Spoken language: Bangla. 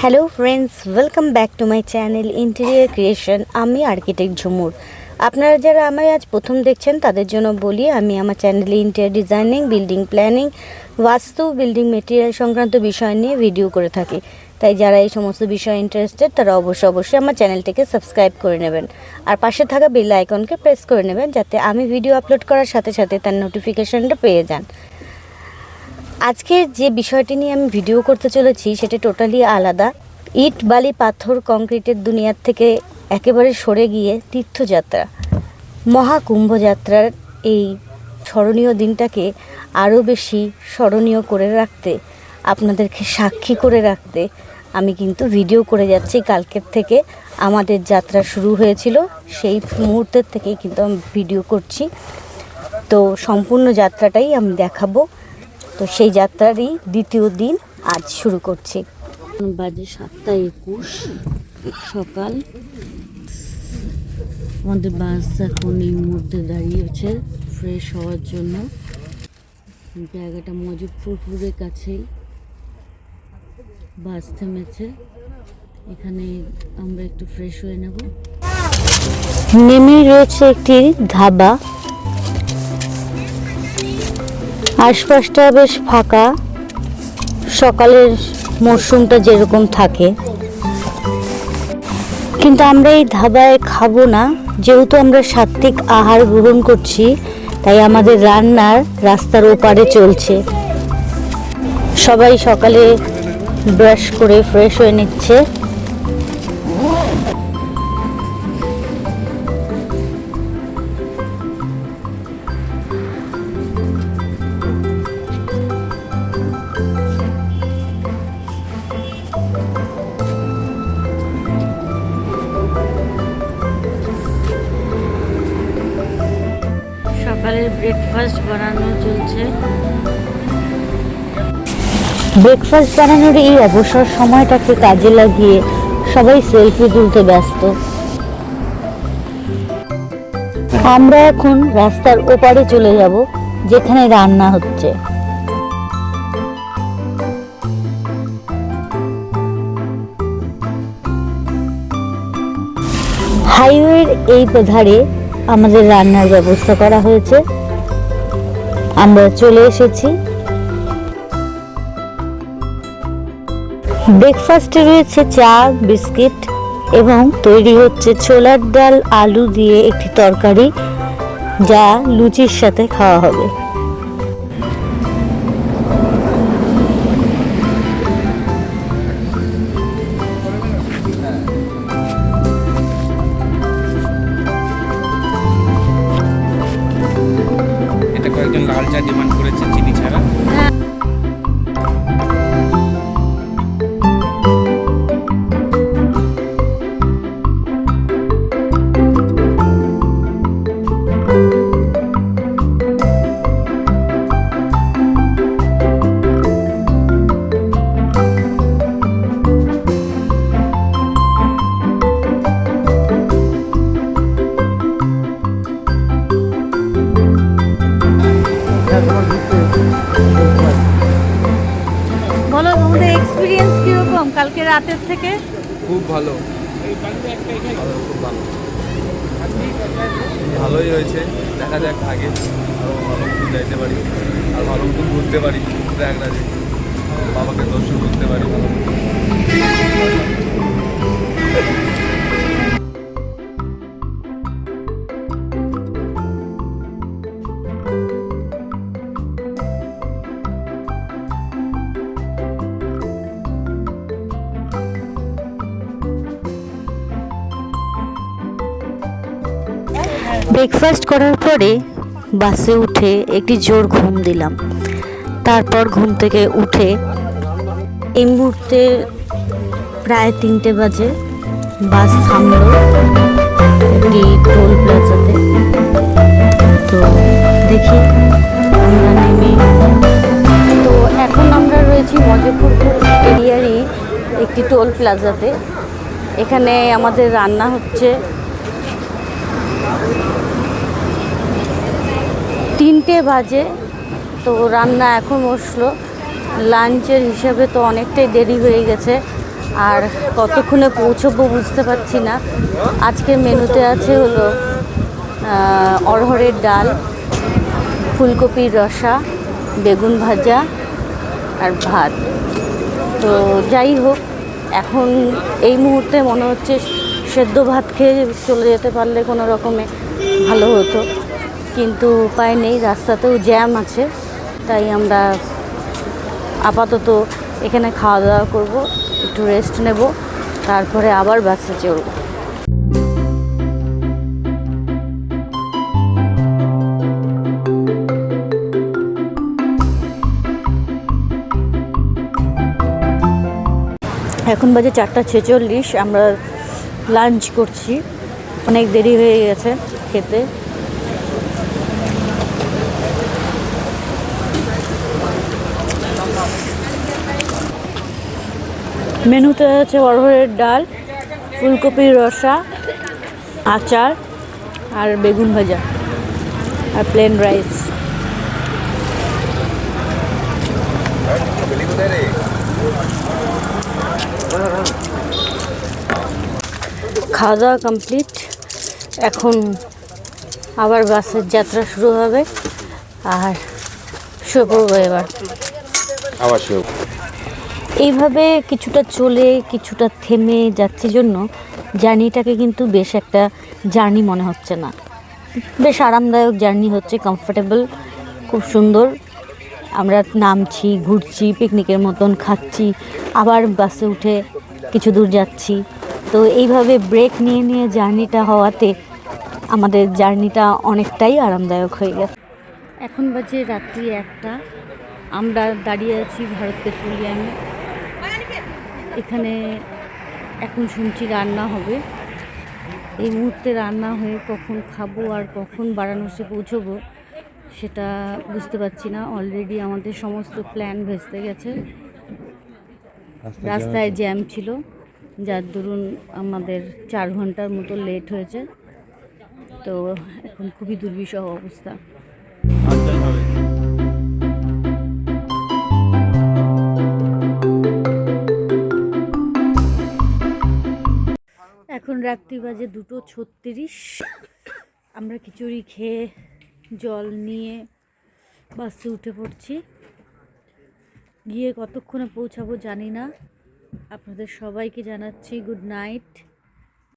Hello friends welcome back to my channel interior creation আমি আর্কিটেক্ট ঝুমুর আপনারা যারা আমায় আজ প্রথম দেখছেন, তাদের জন্য বলি, আমি আমার চ্যানেলে interior designing building planning vastu building material সংক্রান্ত বিষয় নিয়ে ভিডিও করে থাকি। তাই যারা এই সমস্ত বিষয়ে ইন্টারেস্টেড তারা অবশ্যই অবশ্যই আমার চ্যানেলটিকে সাবস্ক্রাইব করে নেবেন। আর পাশে থাকা বেল আইকনকে প্রেস করে নেবেন, যাতে আমি ভিডিও আপলোড করার সাথে সাথে তার নোটিফিকেশনটা পেয়ে যান। আজকে যে বিষয়টি নিয়ে আমি ভিডিও করতে চলেছি, সেটা টোটালি আলাদা। ইট, বালি, পাথর, কংক্রিটের দুনিয়ার থেকে একেবারে সরে গিয়ে তীর্থযাত্রা। মহাকুম্ভযাত্রার এই স্মরণীয় দিনটাকে আরও বেশি স্মরণীয় করে রাখতে, আপনাদেরকে সাক্ষী করে রাখতে আমি কিন্তু ভিডিও করে যাচ্ছি। কালকের থেকে আমাদের যাত্রা শুরু হয়েছিল, সেই মুহূর্তের থেকেই কিন্তু আমি ভিডিও করছি। তো সম্পূর্ণ যাত্রাটাই আমি দেখাবো। তো সেই যাত্রারই দ্বিতীয় দিন আজ শুরু করছি। বাজে সাতটা একুশ সকাল। আমাদের বাস এখন এই মুহূর্তে দাঁড়িয়েছে ফ্রেশ হওয়ার জন্য। জায়গাটা মজিদপুরের কাছেই। বাস থেমেছে। এখানে আমরা একটু ফ্রেশ হয়ে নেব। নেমে রয়েছে একটি ধাবা। আশপাশটা বেশ ফাঁকা। সকালের মরশুমটা যেরকম থাকে। কিন্তু আমরা এই ধাবায় খাব না। যেহেতু আমরা সাত্ত্বিক আহার গ্রহণ করছি, তাই আমাদের রান্নার রাস্তার ওপারে চলছে। সবাই সকালে ব্রাশ করে ফ্রেশ হয়ে নিচ্ছে। ব্রেকফাস্ট বানানো চলছে। ব্রেকফাস্ট বানানোর এই অবসর সময়টাকে কাজে লাগিয়ে সবাই সেলফি তুলতে ব্যস্ত। আমরা এখন রাস্তার ওপারে চলে যাব, যেখানে রান্না হচ্ছে। হাইওয়ের এই ধারে আমাদের রান্নার ব্যবস্থা করা হয়েছে। আমরা চলে এসেছি। ব্রেকফাস্টে রয়েছে চা, বিস্কিট এবং তৈরি হচ্ছে ছোলার ডাল, আলু দিয়ে একটি তরকারি যা লুচির সাথে খাওয়া হবে। লাল চা ডিমান্ড করেছে চিনি ছাড়া বলো, তোমাদের এক্সপিরিয়েন্স কীরকম কালকে রাতের থেকে? খুব ভালো। খুব ভালো ভালোই হয়েছে। দেখা যাক আগে। আরও যাইতে পারি। আর ভালো ঘুরতে পারি, প্রয়াগরাজে। বাবাকে দর্শন করতে পারি। ভালো ব্রেকফাস্ট করার পরে বাসে উঠে একটি জোর ঘুম দিলাম। তারপর ঘুম থেকে উঠে এই মুহূর্তে প্রায় তিনটে বাজে। বাস থামলো একটি টোল প্লাজাতে। তো দেখি আমরা নেমে। তো এখন আমরা রয়েছি মজফরপুর এরিয়ারই একটি টোল প্লাজাতে। এখানে আমাদের রান্না হচ্ছে তিনটে বাজে তো রান্না এখন বসল। লাঞ্চের হিসাবে তো অনেকটাই দেরি হয়ে গেছে আর কতক্ষণে পৌঁছবো বুঝতে পারছি না। আজকের মেনুতে আছে হলো আহ, অড়হরের ডাল ফুলকপির রসা বেগুন ভাজা আর ভাত। তো যাই হোক এখন এই মুহূর্তে মনে হচ্ছে সেদ্ধ ভাত খেয়ে চলে যেতে পারলে কোনো রকমে ভালো হতো। কিন্তু উপায় নেই, রাস্তাতেও জ্যাম আছে, তাই আমরা আপাতত এখানে খাওয়া দাওয়া করব, একটু রেস্ট নেব, তারপরে আবার বাসে চড়ব। এখন বাজে চারটা ছেচল্লিশ, আমরা লাঞ্চ করছি, অনেক দেরি হয়ে গেছে খেতে। মেনুতে আছে অরহরের ডাল, ফুলকপির রসা, আচার আর বেগুন ভাজা আর প্লেন রাইস খাওয়া দাওয়া কমপ্লিট এখন আবার বাসের যাত্রা শুরু হবে। আর পড়ব এবার আবার শুয়ে এইভাবে কিছুটা চলে, কিছুটা থেমে যাচ্ছে জন্য জার্নিটাকে কিন্তু বেশ একটা জার্নি মনে হচ্ছে না। বেশ আরামদায়ক জার্নি হচ্ছে কমফোর্টেবল খুব সুন্দর। আমরা নামছি, ঘুরছি পিকনিকের মতন খাচ্ছি, আবার বাসে উঠে কিছু দূর যাচ্ছি। তো এইভাবে ব্রেক নিয়ে নিয়ে জার্নিটা হওয়াতে আমাদের জার্নিটা অনেকটাই আরামদায়ক হয়ে গেছে। এখন বাজে রাত্রি একটা। আমরা দাঁড়িয়ে আছি ভারত পেট্রোলিয়ামে। এখানে এখন শুনছি রান্না হবে। এই মুহূর্তে রান্না হয়ে কখন খাব আর কখন বারাণসী পৌঁছবো সেটা বুঝতে পারছি না। অলরেডি আমাদের সমস্ত প্ল্যান ভেস্তে গেছে। রাস্তায় জ্যাম ছিল। যার দরুন আমাদের চার ঘণ্টার মতো লেট হয়েছে। তো এখন খুবই দুর্বিষহ অবস্থা। এখন রাত্রি বাজে দুটো ছত্রিশ। আমরা খিচুড়ি খেয়ে জল নিয়ে বাসে উঠে পড়ছি। গিয়ে কতক্ষণে পৌঁছাবো জানি না। আপনাদের সবাইকে জানাচ্ছি গুড নাইট।